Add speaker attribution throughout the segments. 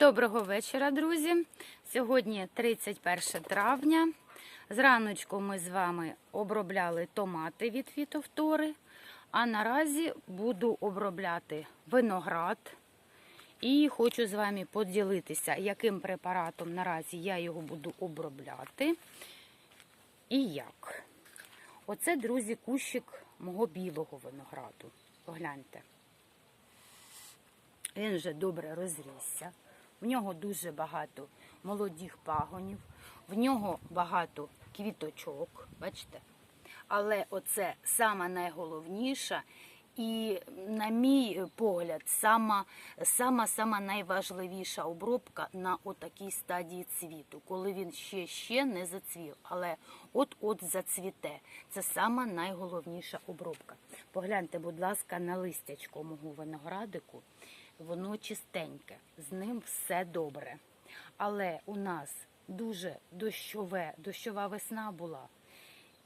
Speaker 1: Доброго вечора, друзі. Сьогодні 31 травня. Зраночку ми з вами обробляли томати від фітовтори, а наразі буду обробляти виноград. І хочу з вами поділитися, яким препаратом наразі я його буду обробляти і як. Оце, друзі, кущик мого білого винограду. Погляньте. Він вже добре розрісся. В нього дуже багато молодих пагонів, в нього багато квіточок, бачите? Але оце сама найголовніша і, на мій погляд, сама, сама найважливіша обробка на отакій стадії цвіту, коли він ще ще не зацвів, але от-от зацвіте. Це сама найголовніша обробка. Погляньте, будь ласка, на листячко мого виноградику. Воно чистеньке, з ним все добре. Але у нас дуже дощове, дощова весна була.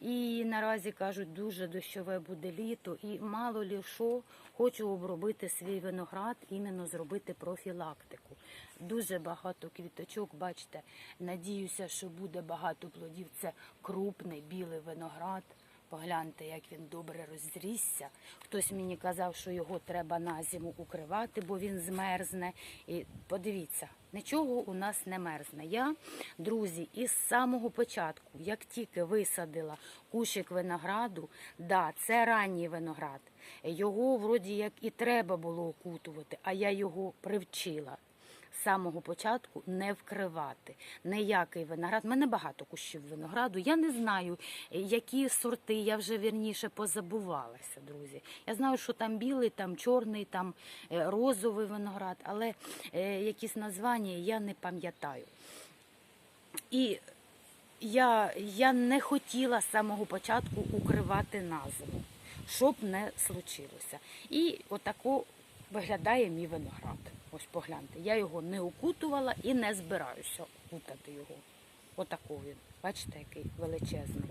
Speaker 1: І наразі кажуть, дуже дощове буде літо, і мало лі що хочу обробити свій виноград, іменно зробити профілактику. Дуже багато квіточок, бачите, надіюся, що буде багато плодів. Це крупний білий виноград. Погляньте, як він добре розрісся. Хтось мені казав, що його треба на зиму укривати, бо він змерзне. І подивіться, нічого у нас не мерзне. Я, друзі, із самого початку, як тільки висадила кущик винограду, да, це ранній виноград. Його вроді як і треба було окутувати, а я його привчила самого початку не вкривати ніякий виноград. У мене багато кущів винограду. Я не знаю, які сорти. Я вже вірніше позабувалася, друзі. Я знаю, що там білий, там чорний, там е, розовий виноград, але е, якісь названня я не пам'ятаю. І я, я не хотіла з самого початку укривати на зиму, щоб не случилося. І отако виглядає мій виноград. Ось погляньте, я його не укутувала і не збираюся укутати його. Отако він. Бачите, який величезний.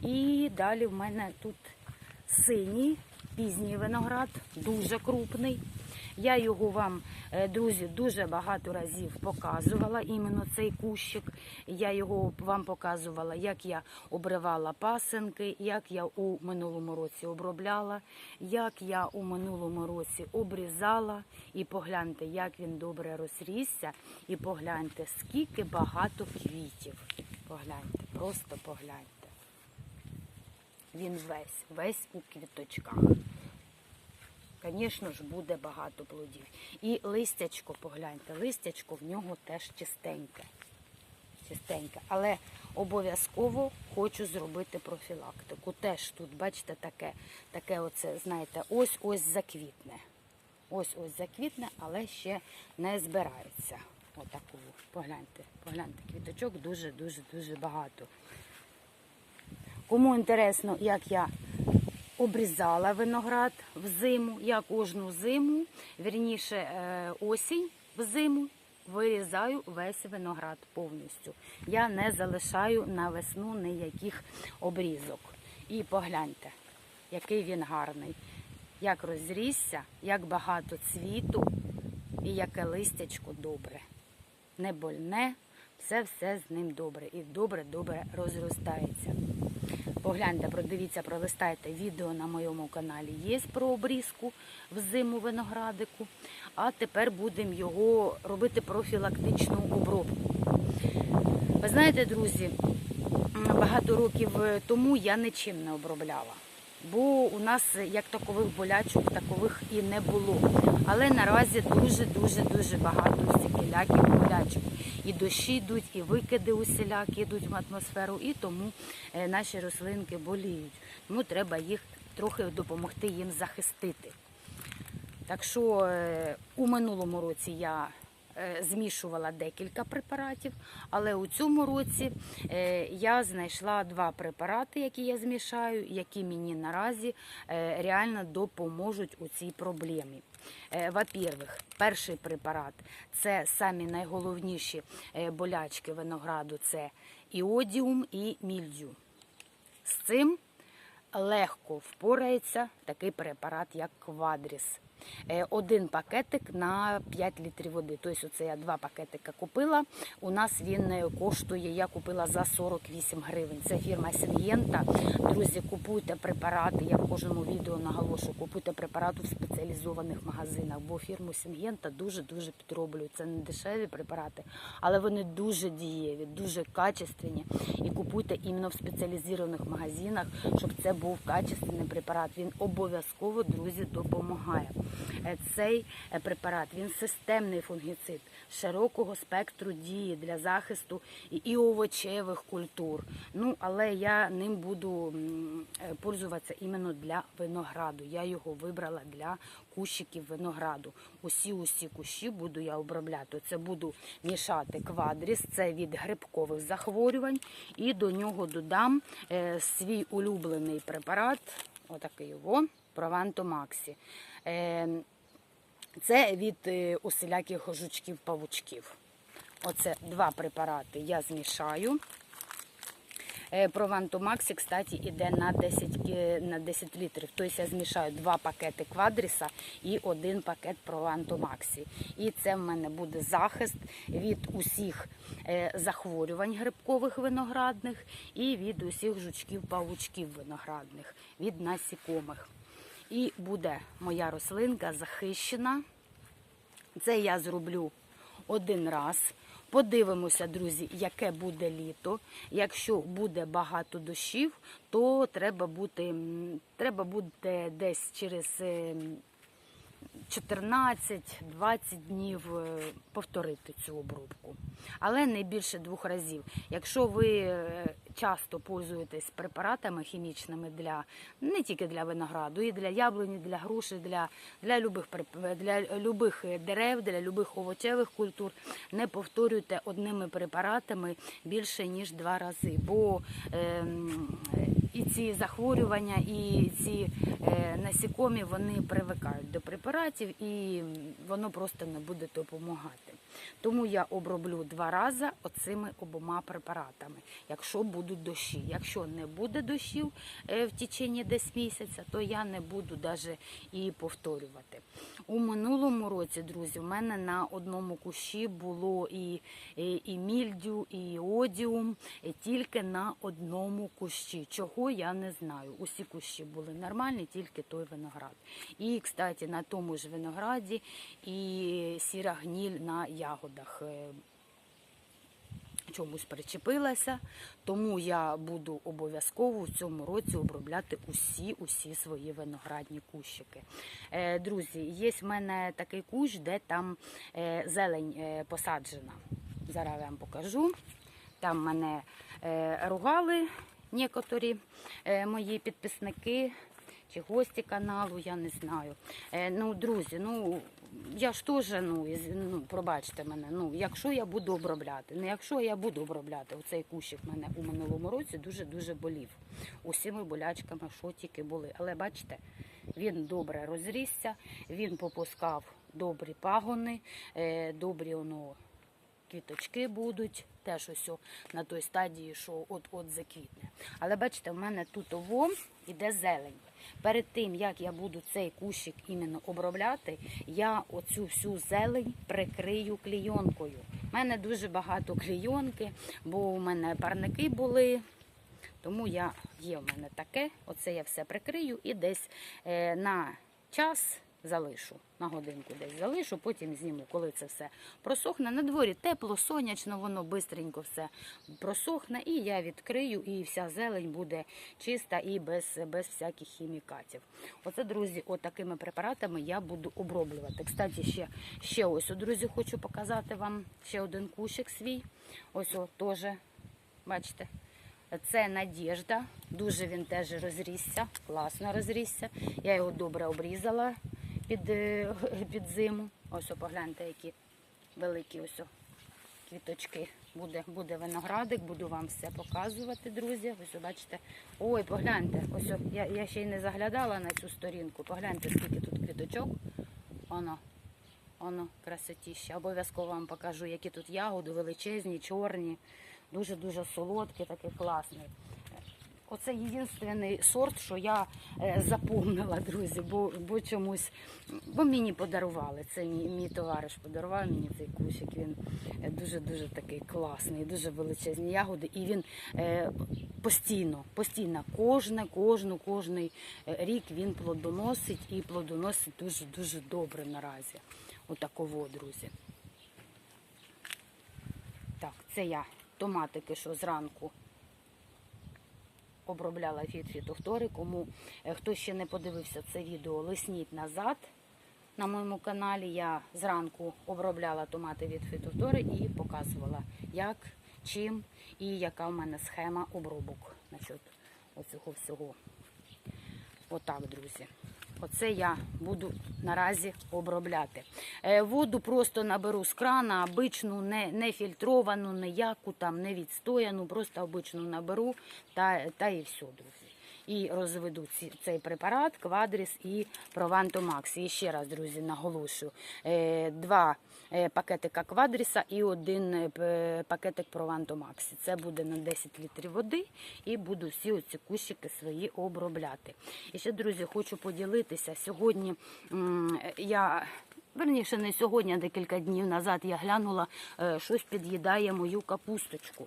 Speaker 1: І далі в мене тут синій, пізній виноград, дуже крупний. Я його вам, е, друзі, дуже багато разів показувала, іменно цей кущик. Я його вам показувала, як я обривала пасенки, як я у минулому році обробляла, як я у минулому році обрізала. І погляньте, як він добре розрісся. І погляньте, скільки багато квітів. Погляньте, просто погляньте. Він весь, весь у квіточках. Звісно ж, буде багато плодів. І листячко, погляньте, листячко в нього теж чистеньке. Чистеньке. Але обов'язково хочу зробити профілактику. Теж тут, бачите, таке, таке оце, знаєте, ось-ось заквітне. Ось-ось заквітне, але ще не збирається. Отаку. Погляньте, погляньте, квіточок дуже-дуже дуже багато. Кому інтересно, як я обрізала виноград в зиму, я кожну зиму, вірніше е, осінь в зиму, вирізаю весь виноград повністю. Я не залишаю на весну ніяких обрізок. І погляньте, який він гарний, як розрісся, як багато цвіту і яке листячко добре. Не больне, все-все з ним добре і добре-добре розростається. Погляньте, продивіться, пролистайте відео на моєму каналі. Є про обрізку в зиму виноградику. А тепер будемо його робити профілактичну обробку. Ви знаєте, друзі, багато років тому я нічим не обробляла. Бо у нас як такових болячок, такових і не було. Але наразі дуже-дуже дуже багато всіляких болячок. І дощі йдуть, і викиди усілякі йдуть в атмосферу, і тому е, наші рослинки боліють. Тому треба їх трохи допомогти їм захистити. Так що е, у минулому році я змішувала декілька препаратів, але у цьому році е, я знайшла два препарати, які я змішаю, які мені наразі е, реально допоможуть у цій проблемі. Е, Во-первых, перший препарат це самі найголовніші е, болячки винограду це іодіум і мільдю. З цим легко впорається такий препарат, як квадріс. Е, один пакетик на 5 літрів води. Тобто, оце я два пакетика купила. У нас він е, коштує, я купила за 48 гривень. Це фірма Сінгєнта. Друзі, купуйте препарати. Я в кожному відео наголошую, купуйте препарати в спеціалізованих магазинах, бо фірму Сінгєнта дуже-дуже підроблюють. Це не дешеві препарати, але вони дуже дієві, дуже качественні. І купуйте іменно в спеціалізованих магазинах, щоб це був качественний препарат. Він обов'язково, друзі, допомагає. Е, Цей е, препарат він системний фунгіцид широкого спектру дії для захисту і- овочевих культур. Ну, але я ним буду е, пользуватися іменно для винограду. Я його вибрала для кущиків винограду. Усі усі кущі буду я обробляти. Це буду мішати квадріс, це від грибкових захворювань, і до нього додам свій улюблений препарат, отакий його, Прованто Максі. Е, це від е, усіляких жучків-павучків. Оце два препарати я змішаю. Е, Прованто Максі, кстати, іде на 10, на 10 літрів. Тобто я змішаю два пакети квадріса і один пакет Прованто Максі. І це в мене буде захист від усіх е, захворювань грибкових виноградних і від усіх жучків-павучків виноградних, від насікомих. І буде моя рослинка захищена. Це я зроблю один раз. Подивимося, друзі, яке буде літо. Якщо буде багато дощів, то треба бути, треба буде десь через е, 14-20 днів е, повторити цю обробку. Але не більше двох разів. Якщо ви е, часто пользуєтесь препаратами хімічними для не тільки для винограду, і для яблуні, для груші, для, для, любих, для любих дерев, для любих овочевих культур, не повторюйте одними препаратами більше ніж два рази. Бо ем, і ці захворювання, і ці е, насікомі вони привикають до препаратів, і воно просто не буде допомагати. Тому я оброблю два рази оцими обома препаратами, якщо будуть дощі. Якщо не буде дощів е, в течение десь місяця, то я не буду навіть і повторювати. У минулому році, друзі, у мене на одному кущі було і, і, і мільдю, і одіум, і тільки на одному кущі. Чого я не знаю. Усі кущі були нормальні, тільки той виноград. І, кстати, на тому ж винограді і сіра гніль на ягодах. Чомусь причепилася, тому я буду обов'язково в цьому році обробляти усі усі свої виноградні кущики. Е, друзі, є в мене такий кущ, де там е, зелень е, посаджена. Зараз я вам покажу. Там мене ругали некоторі мої підписники чи гості каналу, я не знаю. Ну, друзі, ну я ж теж, ну, ну, пробачте мене, ну, якщо я буду обробляти, не якщо я буду обробляти, оцей кущик мене у минулому році дуже-дуже болів. Усіми болячками, що тільки були. Але бачите, він добре розрісся, він попускав добрі пагони, е, добрі воно квіточки будуть, теж ось на той стадії, що от-от заквітне. Але бачите, в мене тут ово іде зелень. Перед тим, як я буду цей кущик іменно обробляти, я оцю всю зелень прикрию клійонкою. У мене дуже багато клійонки, бо у мене парники були. Тому я є в мене таке, оце я все прикрию і десь е, на час залишу, на годинку десь залишу, потім зніму, коли це все просохне. На дворі тепло, сонячно, воно бистренько все просохне, і я відкрию, і вся зелень буде чиста і без, без всяких хімікатів. Оце, друзі, отакими препаратами я буду оброблювати. Кстати, ще, ще ось, друзі, хочу показати вам ще один кущик свій. Ось о, теж, бачите. Це Надіжда. Дуже він теж розрісся, класно розрісся. Я його добре обрізала під, е, під зиму. Ось о, погляньте, які великі ось квіточки. Буде, буде виноградик, буду вам все показувати, друзі. Ось бачите. Ой, погляньте, ось я, я ще й не заглядала на цю сторінку. Погляньте, скільки тут квіточок. Воно. Воно красотіще. Обов'язково вам покажу, які тут ягоди величезні, чорні, дуже-дуже солодкі, такий класний. Оце єдиний сорт, що я е, запомнила, друзі, бо, бо чомусь, бо мені подарували. Це мій, мій товариш подарував мені цей кущик. Він дуже-дуже такий класний, дуже величезні ягоди. І він е, постійно, постійно, кожне, кожну, кожний е, рік він плодоносить і плодоносить дуже-дуже добре наразі. Отаково, друзі. Так, це я томатики, що зранку обробляла від фітофтори. Кому е, хто ще не подивився це відео, лисніть назад. На моєму каналі я зранку обробляла томати від фітофтори і показувала, як, чим і яка в мене схема обробок насчет оцього всього. Отак, друзі. Оце я буду наразі обробляти. Е, Воду просто наберу з крана, обичну, не, фільтровану, ніяку там, не відстояну, просто обичну наберу та, і все, друзі. І розведу ці, цей препарат, квадріс і Провантомакс. І ще раз, друзі, наголошую. Е, два пакетика квадріса і один пакетик п- пакетик Провантомаксі. Це буде на 10 літрів води і буду всі оці кущики свої обробляти. І ще, друзі, хочу поділитися. Сьогодні я. Верніше, не сьогодні, а декілька днів назад я глянула, е, щось під'їдає мою капусточку.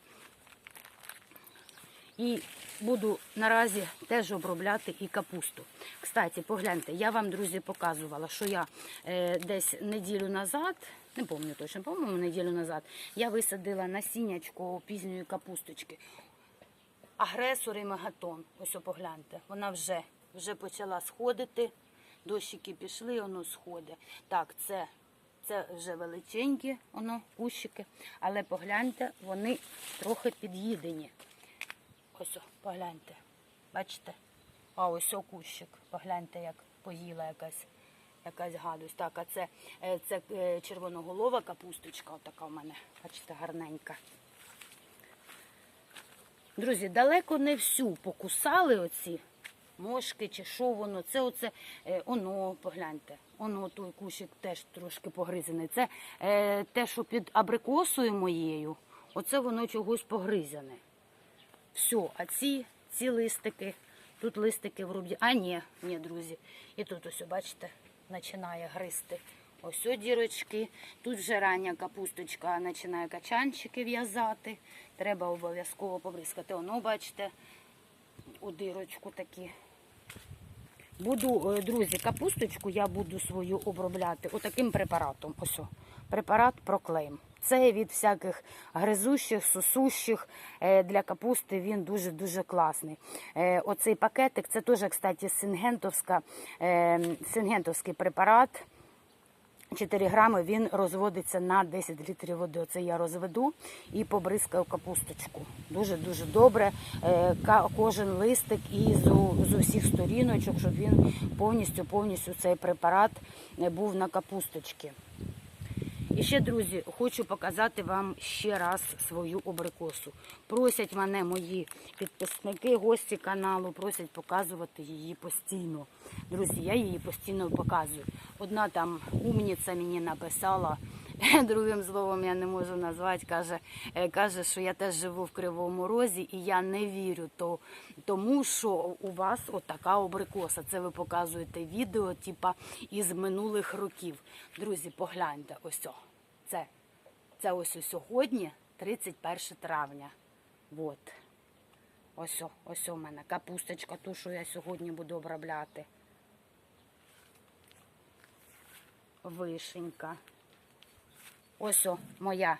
Speaker 1: І буду наразі теж обробляти і капусту. Кстати, погляньте, я вам, друзі, показувала, що я е, десь неділю назад, не пам'ятаю точно, по-моєму, неділю назад, я висадила насіннячко пізньої капусточки. Агресор і мегатон. Ось погляньте, вона вже, вже почала сходити. Дощики пішли, воно сходить. Так, це, це вже величенькі воно, кущики, але погляньте, вони трохи під'їдені. Ось, о, погляньте. Бачите? А ось о кущик. Погляньте, як поїла якась, якась гадость. Так, а це, е, це е, червоноголова капусточка, отака в мене. Бачите, гарненька. Друзі, далеко не всю покусали оці мошки чи що воно. Це оце, е, оно, погляньте. Оно той кущик теж трошки погризений. Це те, що під абрикосою моєю, оце воно чогось погризене. Все, а ці, ці листики, тут листики вроді. А ні, ні, друзі. І тут ось, бачите, починає гризти. Ось дірочки. Тут вже рання капусточка починає качанчики в'язати. Треба обов'язково побризкати. Воно, бачите, у дирочку такі. Буду, е, друзі, капусточку я буду свою обробляти отаким препаратом. Ось, препарат Проклейм. Це від всяких гризущих, сосущих е, для капусти він дуже-дуже класний. Е, Оцей пакетик, це теж, кстати, сингентовська, е, сингентовський препарат. 4 грами він розводиться на 10 літрів води. Оце я розведу і побризкаю капусточку. Дуже-дуже добре. Кожен листик і з, усіх сторіночок, щоб він повністю повністю цей препарат був на капусточці. І ще, друзі, хочу показати вам ще раз свою абрикосу. Просять мене мої підписники, гості каналу, просять показувати її постійно. Друзі, я її постійно показую. Одна там умниця мені написала, другим словом я не можу назвати, каже, е, каже, що я теж живу в Кривому Розі і я не вірю то, тому, що у вас отака абрикоса. Це ви показуєте відео, типа із минулих років. Друзі, погляньте, ось о. Це, це ось сьогодні, 31 травня. От. Ось ось у мене капусточка, ту, що я сьогодні буду обробляти. Вишенька. Ось о, моя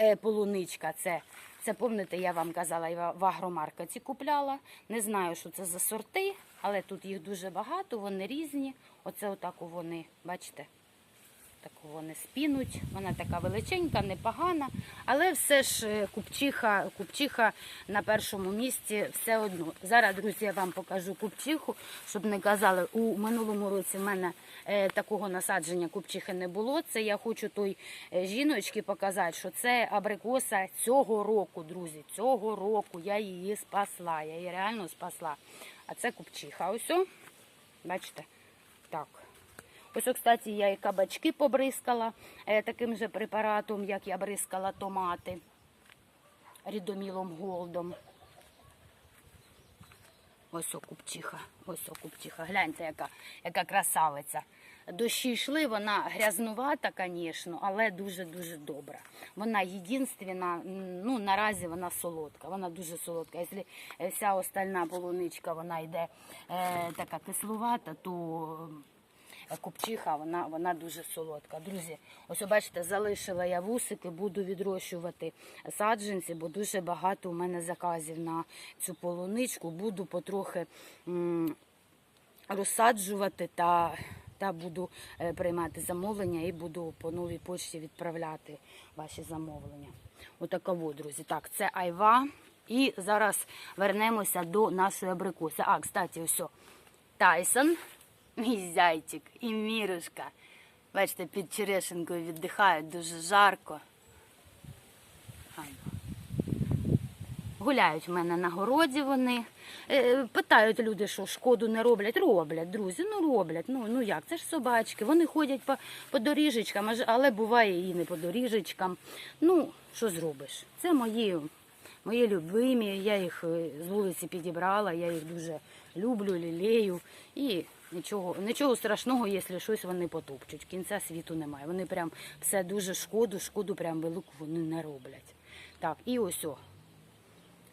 Speaker 1: е, полуничка. Це, це помните, я вам казала, я в агромаркеті купляла. Не знаю, що це за сорти, але тут їх дуже багато, вони різні. Оце отак вони, бачите, так вони спінуть. Вона така величенька, непогана, але все ж е, купчиха, купчиха на першому місці все одно. Зараз, друзі, я вам покажу купчиху, щоб не казали, у минулому році в мене е, такого насадження купчихи не було. Це я хочу той е, жіночці показати, що це абрикоса цього року, друзі. Цього року я її спасла. Я її реально спасла. А це купчиха. Ось, бачите? Так. Ось, кстати, я і кабачки побризкала е, таким же препаратом, як я бризкала томати рідомілом голдом. Ось о купчиха, ось о купчиха. Гляньте, яка, яка красавиця. Дощі йшли, вона грязнувата, звісно, але дуже-дуже добра. Вона єдинственна, ну наразі вона солодка, вона дуже солодка. Якщо е, вся остальна полуничка вона йде е, така кислувата, то купчиха вона, вона дуже солодка. Друзі, ось бачите, залишила я вусики, буду відрощувати саджанці, бо дуже багато у мене заказів на цю полуничку. Буду потрохи. розсаджувати та, та буду е, приймати замовлення і буду по новій почті відправляти ваші замовлення. Отаково, друзі. Так, це айва. І зараз вернемося до нашої абрикоси. А, кстати, ось Тайсон, мій зайчик і мірушка. Бачите, під черешенкою віддихають дуже жарко. Гуляють в мене на городі вони. Е, Питають люди, що шкоду не роблять. Роблять, друзі, ну роблять. Ну, ну як, це ж собачки. Вони ходять по, по доріжечкам, але буває і не по доріжечкам. Ну, що зробиш? Це мої, мої любимі. Я їх е, з вулиці підібрала, я їх дуже люблю, лілею. І нічого, нічого страшного, якщо щось вони потопчуть. Кінця світу немає. Вони прям все дуже шкоду, шкоду прям велику вони не роблять. Так, і ось о.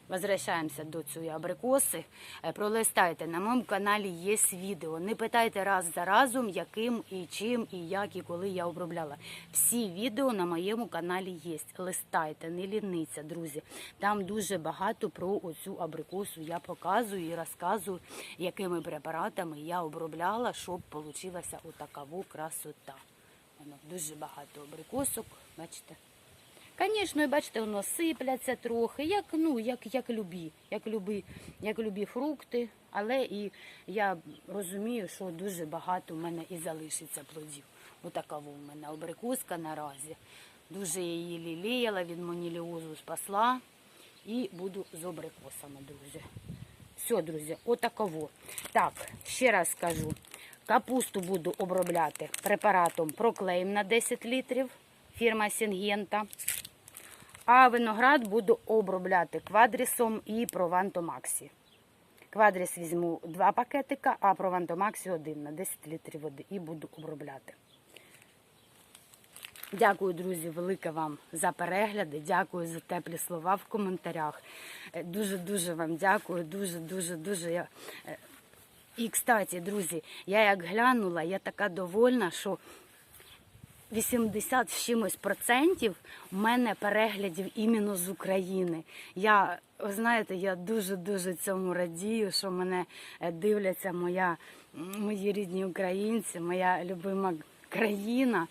Speaker 1: Возвращаємося до цієї абрикоси. Е, Пролистайте, на моєму каналі є відео. Не питайте раз за разом, яким і чим, і як, і коли я обробляла. Всі відео на моєму каналі є. Листайте, не лініться, друзі. Там дуже багато про оцю абрикосу я показую і розказую, якими препаратами я обробляла, щоб вийшла отакава красота. Дуже багато абрикосок, бачите. Звісно, бачите, воно сипляться трохи, як, ну, як, як, любі, як, любі, як любі фрукти. Але і я розумію, що дуже багато в мене і залишиться плодів. Отака в мене абрикоска наразі. Дуже її ліліяла, від моніліозу спасла. І буду з абрикосами, друзі. Все, друзі, отаково. Так, ще раз скажу. Капусту буду обробляти препаратом Проклейм на 10 літрів, фірма Сінгента. А виноград буду обробляти квадрісом і провантомаксі. Квадріс візьму два пакетика, а провантомаксі один на 10 літрів води і буду обробляти. Дякую, друзі, велике вам за перегляди. Дякую за теплі слова в коментарях. Е, Дуже-дуже вам дякую. Дуже, дуже, І, кстати, друзі, я як глянула, я така довольна, що 80 з чимось процентів в мене переглядів іменно з України. Я, ви знаєте, я дуже-дуже цьому радію, що мене е, дивляться моя, мої рідні українці, моя любима країна.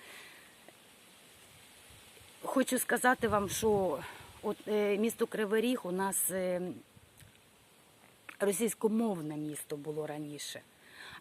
Speaker 1: Хочу сказати вам, що от е, місто Кривий Ріг у нас е, російськомовне місто було раніше.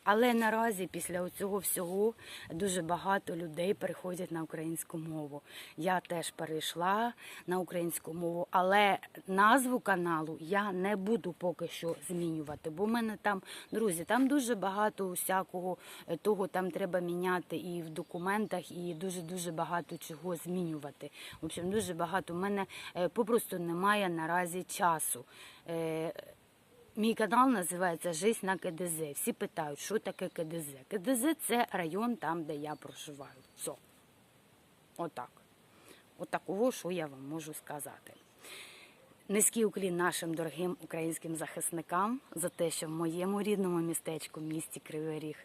Speaker 1: Але наразі після цього всього дуже багато людей переходять на українську мову. Я теж перейшла на українську мову, але назву каналу я не буду поки що змінювати, бо в мене там, друзі, там дуже багато усякого е, того там треба міняти і в документах, і дуже дуже багато чого змінювати. В общем, дуже багато. У мене е, попросту немає наразі часу. Мій канал називається Жизнь на КДЗ. Всі питають, що таке КДЗ. КДЗ це район там, де я проживаю. Все. Отак. Отаково, що я вам можу сказати. Низький уклін нашим дорогим українським захисникам за те, що в моєму рідному містечку, місті Кривий Ріг,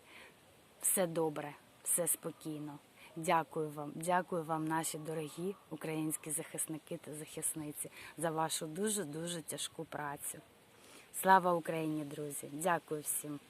Speaker 1: все добре, все спокійно. Дякую вам, дякую вам, наші дорогі українські захисники та захисниці, за вашу дуже дуже тяжку працю. Слава Україні, друзі! Дякую всім.